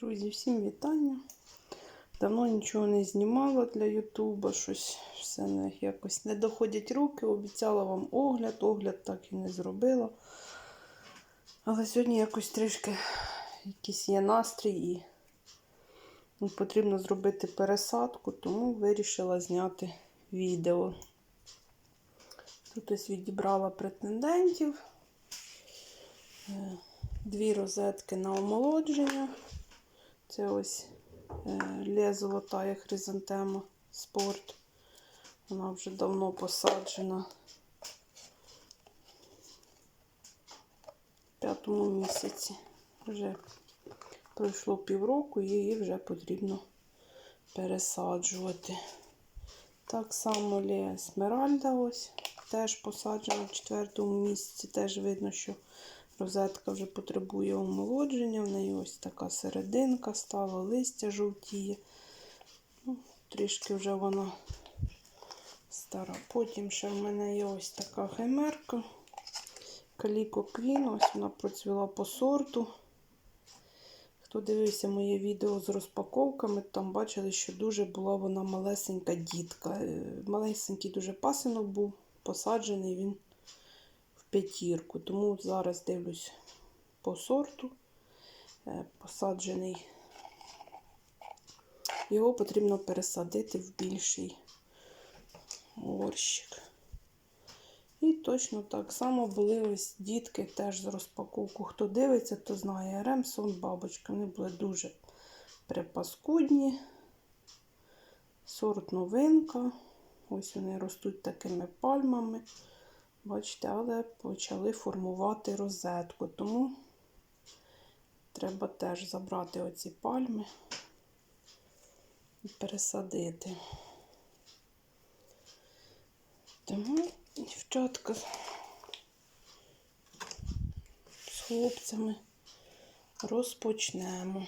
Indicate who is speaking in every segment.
Speaker 1: Друзі, всім вітання. Давно нічого не знімала для Ютуба, щось все не, якось не доходять руки. Обіцяла вам огляд, огляд так і не зробила. Але сьогодні якось трішки якийсь є настрій і ну, потрібно зробити пересадку, тому вирішила зняти відео. Тут ось відібрала претендентів. Е, Дві розетки на омолодження. Це ось е, Лє Золотая хризантема спорт. Вона вже давно посаджена. В п'ятому місяці. Вже пройшло півроку, і її вже потрібно пересаджувати. Так само Лє Есмеральда ось теж посаджена в четвертому місяці. Теж видно, що Розетка вже потребує омолодження, в неї ось така серединка стала, листя жовтіє. Ну, Трішки вже вона стара. Потім ще в мене є ось така химерка. Каліко Квін, ось вона процвіла по сорту. Хто дивився моє відео з розпаковками, там бачили, що дуже була вона малесенька дітка. Е, Малесенький дуже пасинок був посаджений він п'ятірку. Тому зараз дивлюсь по сорту. Е, Посаджений. Його потрібно пересадити в більший горщик. І точно так само були ось дітки теж з розпаковку. Хто дивиться, то знає Ремсон, бабочка. Вони були дуже припаскудні. Сорт новинка. Ось вони ростуть такими пальмами. Бачите, але почали формувати розетку, тому треба теж забрати оці пальми і пересадити. Тому, дівчатка, з хлопцями розпочнемо.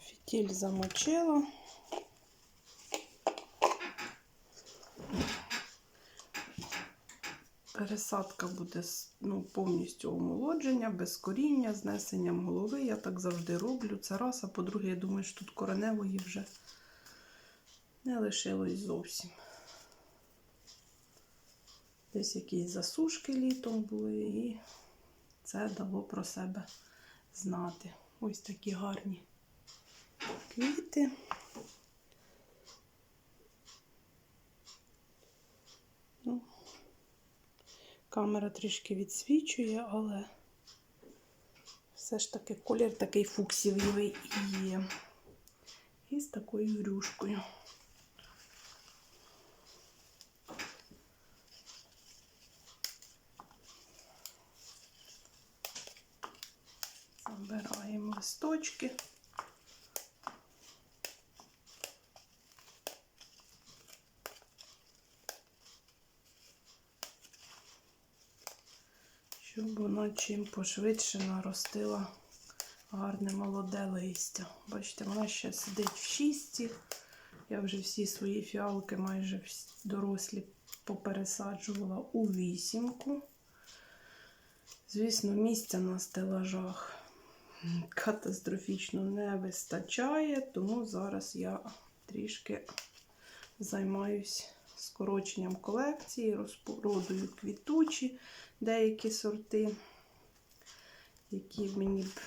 Speaker 1: Фітіль замочила. Пересадка буде ну, повністю омолодження, без коріння, знесенням голови. Я так завжди роблю. Це раз, а по-друге, я думаю, що тут кореневої вже не лишилось зовсім. Десь якісь засушки літом були, і це дало про себе знати. Ось такі гарні квіти. Ну, Камера трішки відсвічує, але все ж таки колір такий фуксівий є. І з такою рюшкою. Забираємо листочки. Щоб воно чим пошвидше наростила гарне молоде листя. Бачите, вона ще сидить в шісті. Я вже всі свої фіалки майже дорослі попересаджувала у вісімку. Звісно, місця на стелажах катастрофічно не вистачає, тому зараз я трішки займаюсь скороченням колекції, розпородою квітучі деякі сорти, які мені б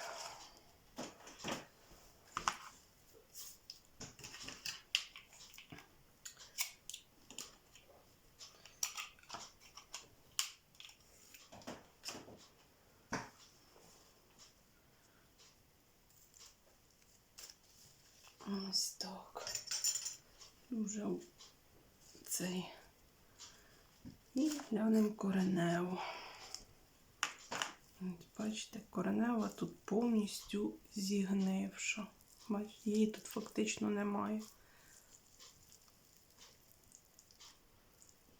Speaker 1: Ось так. Вже цей і глянемо кореневу. Бачите, коренева тут повністю зігнивша. Бачите, її тут фактично немає.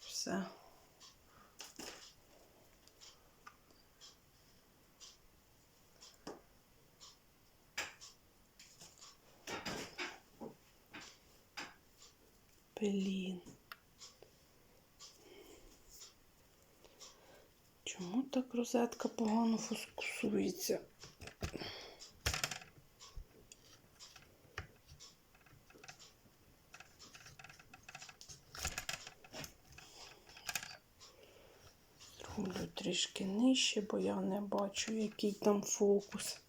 Speaker 1: Все. Блін. Чому так розетка погано фокусується? Трішки нижче, бо я не бачу, який там фокус.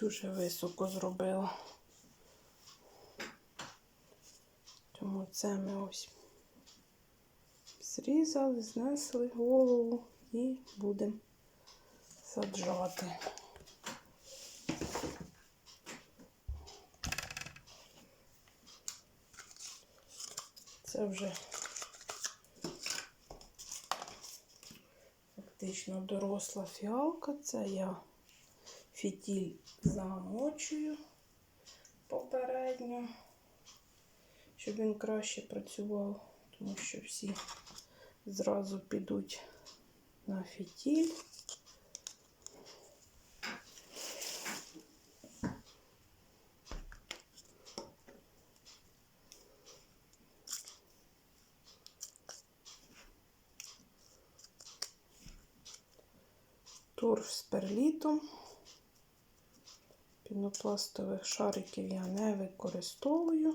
Speaker 1: Дуже високо зробила. Тому це ми ось зрізали, знесли голову і будемо саджати. Це вже фактично доросла фіалка. Це я фітіль замочую попередньо, щоб він краще працював, тому що всі зразу підуть на фітіль. торф з перлітом. Пінопластових шариків я не використовую.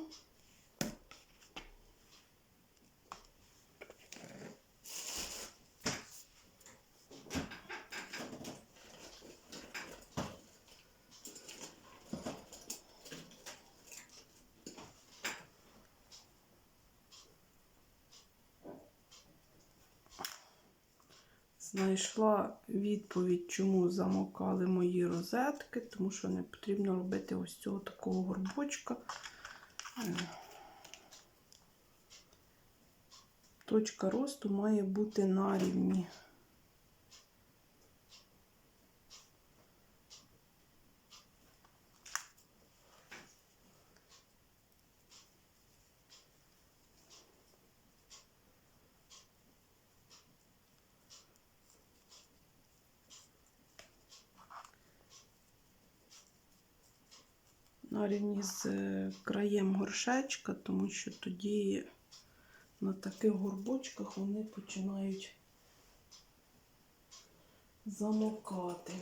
Speaker 1: Знайшла відповідь, чому замокали мої розетки, тому що не потрібно робити ось цього такого горбочка. Е, Точка росту має бути на рівні. На рівні з е, краєм горшечка, тому що тоді на таких горбочках вони починають замокати.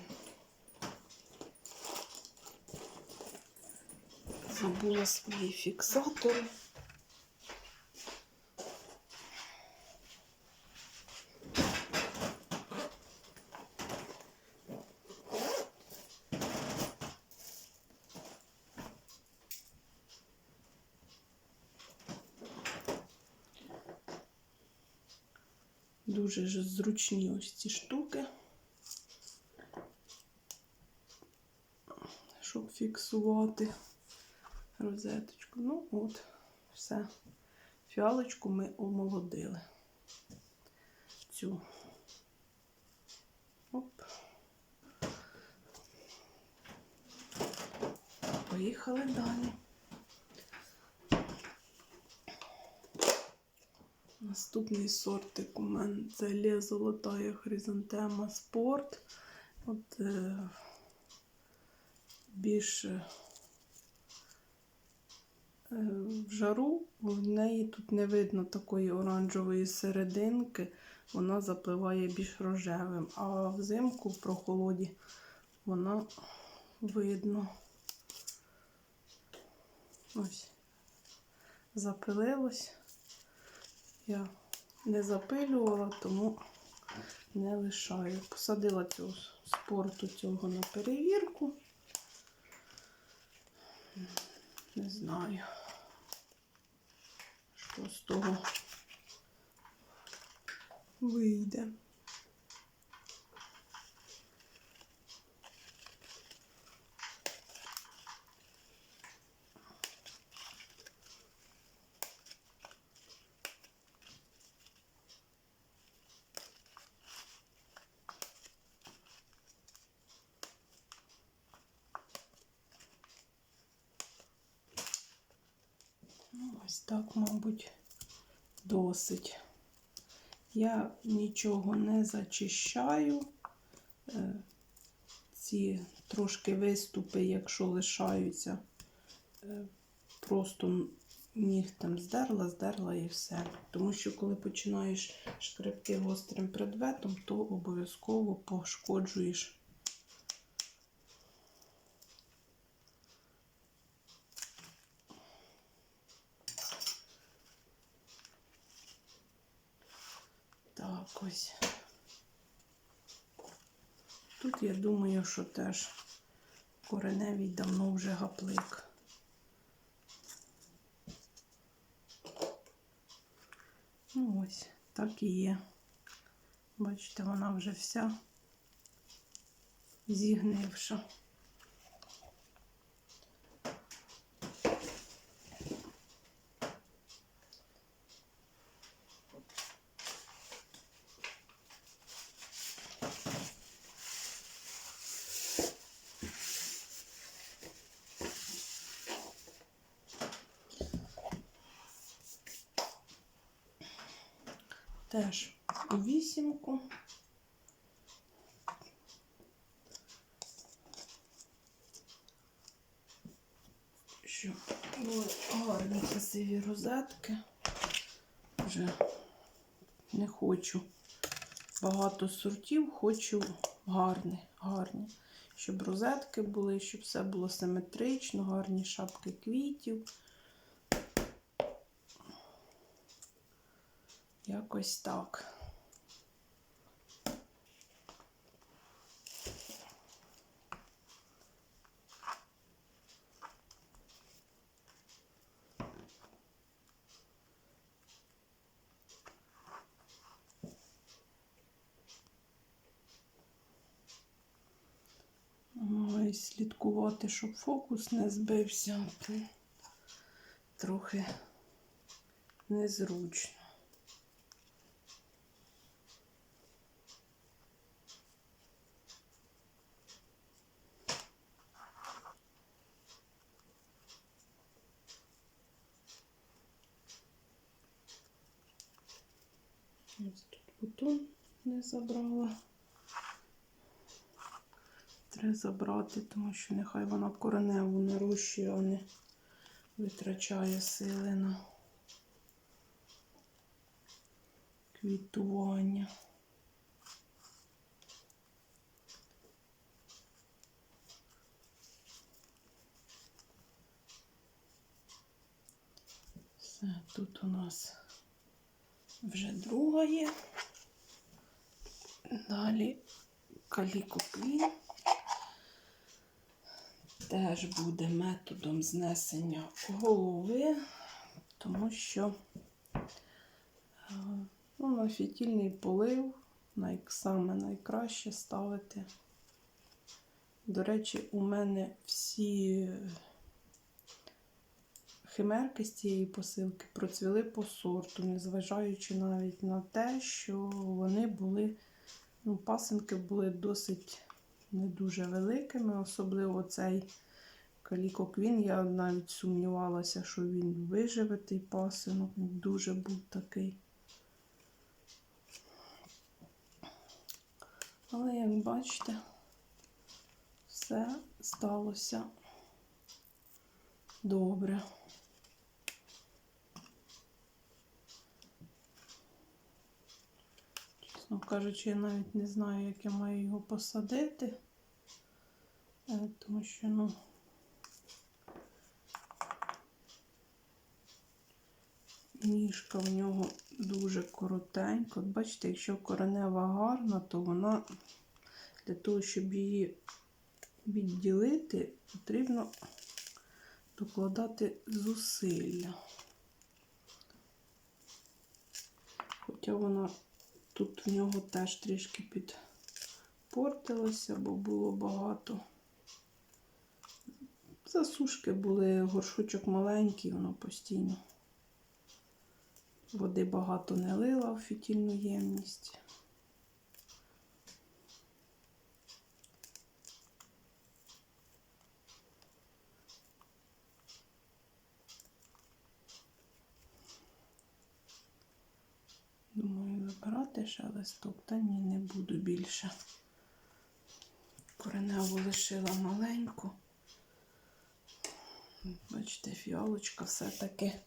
Speaker 1: Забула свої фіксатори. Дуже ж зручні ось ці штуки, щоб фіксувати розеточку. Ну от, все. Фіалочку ми омолодили. Цю. Оп. Поїхали далі. Наступний сортик у мене це Лє Золотая Хризантема Спорт. От е, більш е, в жару в неї тут не видно такої оранжевої серединки, вона запливає більш рожевим, а взимку в прохолоді вона видно. Ось, запилилось. Я не запилювала, тому не лишаю. Посадила цього спорту цього на перевірку. Не знаю, що з того вийде. Ну, ось так, мабуть, досить. Я нічого не зачищаю. Е, Ці трошки виступи, якщо лишаються, е, просто нігтем здерла, здерла і все. Тому що, коли починаєш шкребти гострим предметом, то обов'язково пошкоджуєш Так ось. Тут я думаю, що теж кореневий давно вже гаплик. Ну ось, так і є. Бачите, вона вже вся зігнивша. Теж у вісімку. Щоб були гарні красиві розетки. Вже не хочу багато сортів, хочу гарні, гарні. Щоб розетки були, щоб все було симетрично, гарні шапки квітів. Якось так. Слідкувати, щоб фокус не збився. Трохи незручно. Ось тут бутон не забрала. Треба забрати, тому що нехай вона кореневу нарощує, а не витрачає сили на квітування. Все, тут у нас вже друга є. Далі калікоклін теж буде методом знесення голови, тому що е, ну, на фітільний полив саме найкраще ставити. До речі, у мене всі химерки з цієї посилки процвіли по сорту, незважаючи навіть на те, що вони були, ну, пасинки були досить не дуже великими, особливо цей калікоквін. Я навіть сумнівалася, що він виживе той пасинок. Дуже був такий. Але, як бачите, все сталося добре. Чесно кажучи, я навіть не знаю, як я маю його посадити, Е, тому що, ну, ніжка в нього дуже коротенька. От бачите, якщо коренева гарна, то вона для того, щоб її відділити, потрібно докладати зусилля. Хоча вона тут в нього теж трішки підпортилося, бо було багато. Засушки були, горшочок маленький, воно постійно. Води багато не лила в фітільну ємність. Листок, та ні, не буду більше. Кореневу лишила маленьку. Бачите, фіалочка все-таки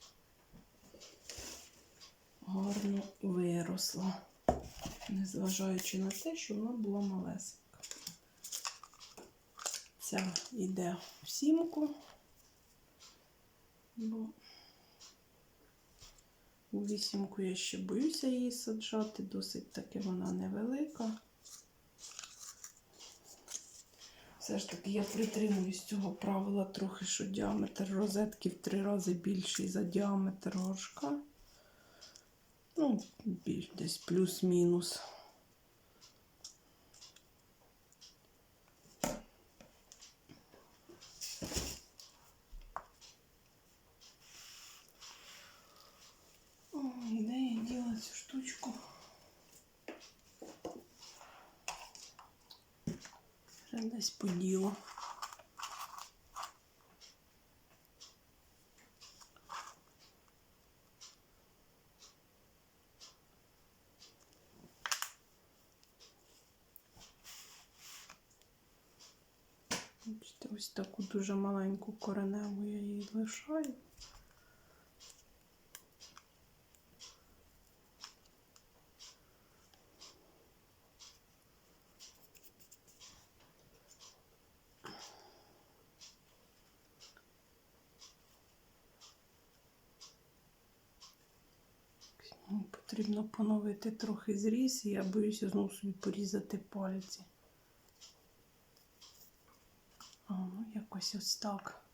Speaker 1: гарно виросла, незважаючи на те, що вона була малесенька. Ця йде в сімку, бо У вісімку я ще боюся її саджати, досить таки вона невелика. Все ж таки я притримуюсь цього правила трохи, що діаметр розетки в три рази більший за діаметр горшка. Ну, більш десь плюс-мінус. Поділа. Ось таку дуже маленьку кореневу я її лишаю. Ну, Потрібно поновити трохи зріз, і я боюся знову собі порізати пальці. А, якось ось так.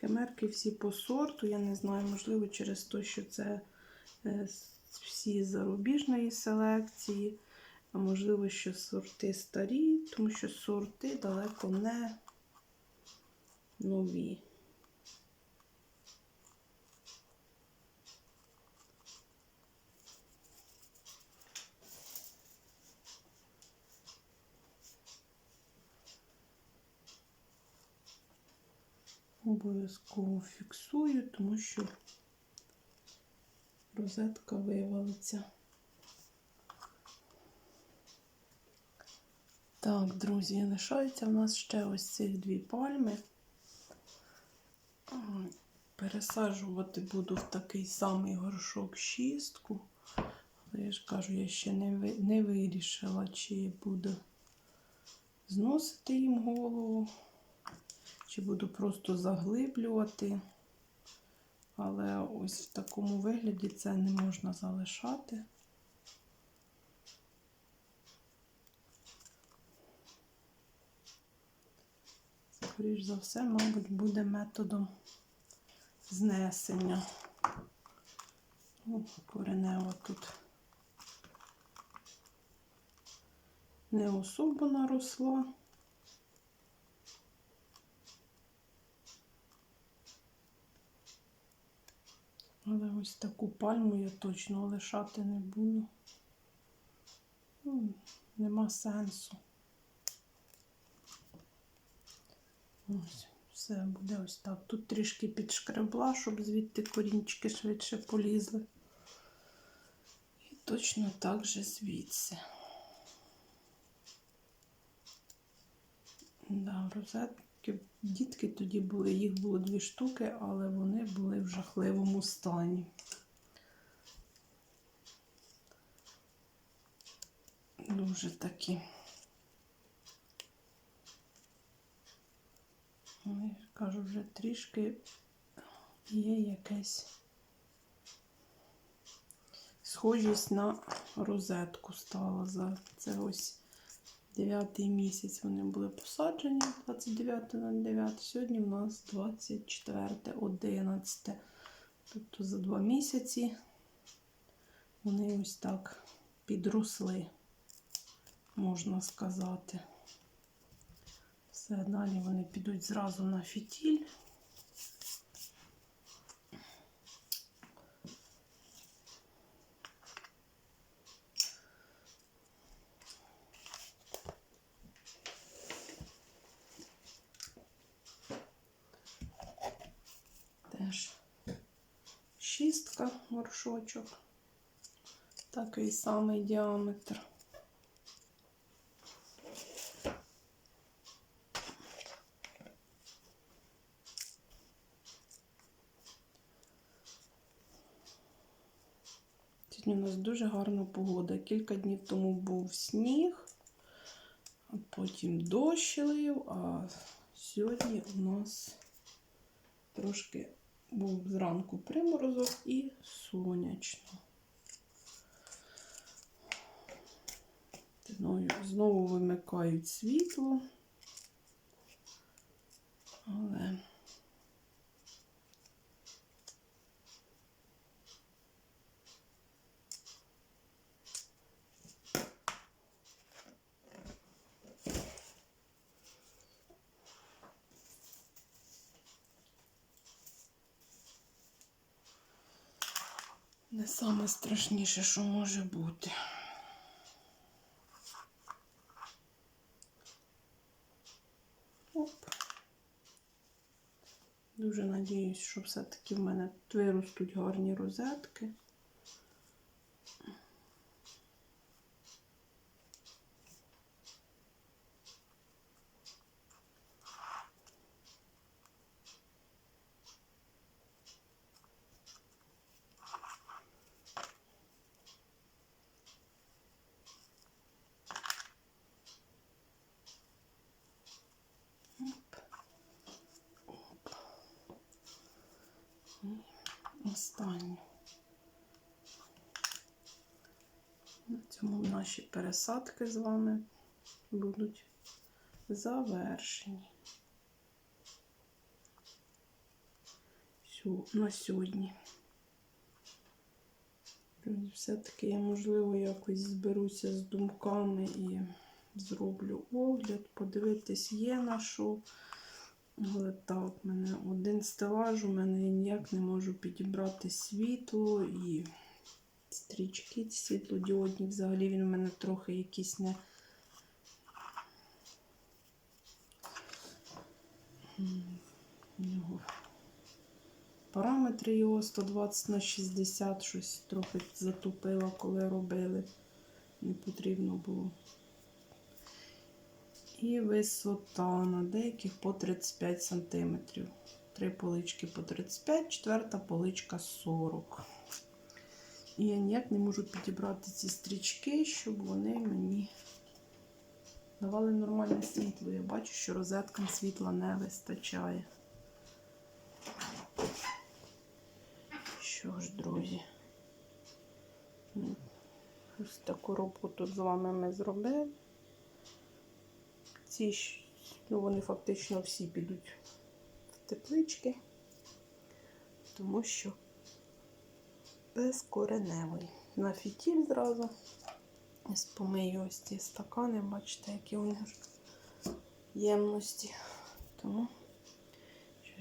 Speaker 1: Химерки всі по сорту. Я не знаю, можливо, через те, що це е, всі зарубіжної селекції, а можливо, що сорти старі, тому що сорти далеко не нові. Обов'язково фіксую, тому що розетка вивалиться. Так, друзі, лишаються в нас ще ось цих дві пальми. Пересаджувати буду в такий самий горшок шістку. Але я ж кажу, я ще не, не вирішила, чи буду зносити їм голову, чи буду просто заглиблювати. Але ось в такому вигляді це не можна залишати. Скоріш за все, мабуть, буде методом знесення. О, коренева тут не особо наросла. Але ось таку пальму я точно лишати не буду. Ну, нема сенсу. Ось, все буде ось так. Тут трішки підшкребла, щоб звідти корінчики швидше полізли. І точно так же звідси. Да, розетки, дітки тоді були, їх було дві штуки, але вони були в жахливому стані. Дуже такі. Ну, Я кажу, вже трішки є якесь схожість на розетку стала за це ось дев'ятий місяць. Вони були посаджені 29.09. Сьогодні в нас 24.11. Тобто за два місяці вони ось так підросли, можна сказати. Все, далі вони підуть зразу на фітіль. шістка горшочок, такий самий діаметр. Сьогодні у нас дуже гарна погода. Кілька днів тому був сніг, а потім дощ лив, а сьогодні у нас трошки був зранку приморозок і сонячно. Знову, вимикають світло. Але саме страшніше, що може бути. Оп. Дуже надіюсь, що все-таки в мене виростуть гарні розетки. Останнє. На цьому наші пересадки з вами будуть завершені. На сьогодні. Все-таки я, можливо, якось зберуся з думками і зроблю огляд, подивитись є на що. Але так, в мене один стелаж, у мене я ніяк не можу підібрати світло і стрічки світлодіодні. Взагалі він у мене трохи якийсь не. Нього Параметри його 120 на 60, щось трохи затупило, коли робили. Не потрібно було. І висота на деяких по 35 см. Три полички по 35, четверта поличка 40. І я ніяк не можу підібрати ці стрічки, щоб вони мені давали нормальне світло. Я бачу, що розеткам світла не вистачає. Що ж, друзі, ось таку роботу з вами ми зробили. Ці ну, вони фактично всі підуть в теплички, тому що безкореневий. На фітіль зразу Ось помию ось ці стакани, бачите, які у них ємності. Тому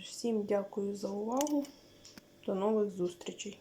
Speaker 1: всім дякую за увагу. До нових зустрічей.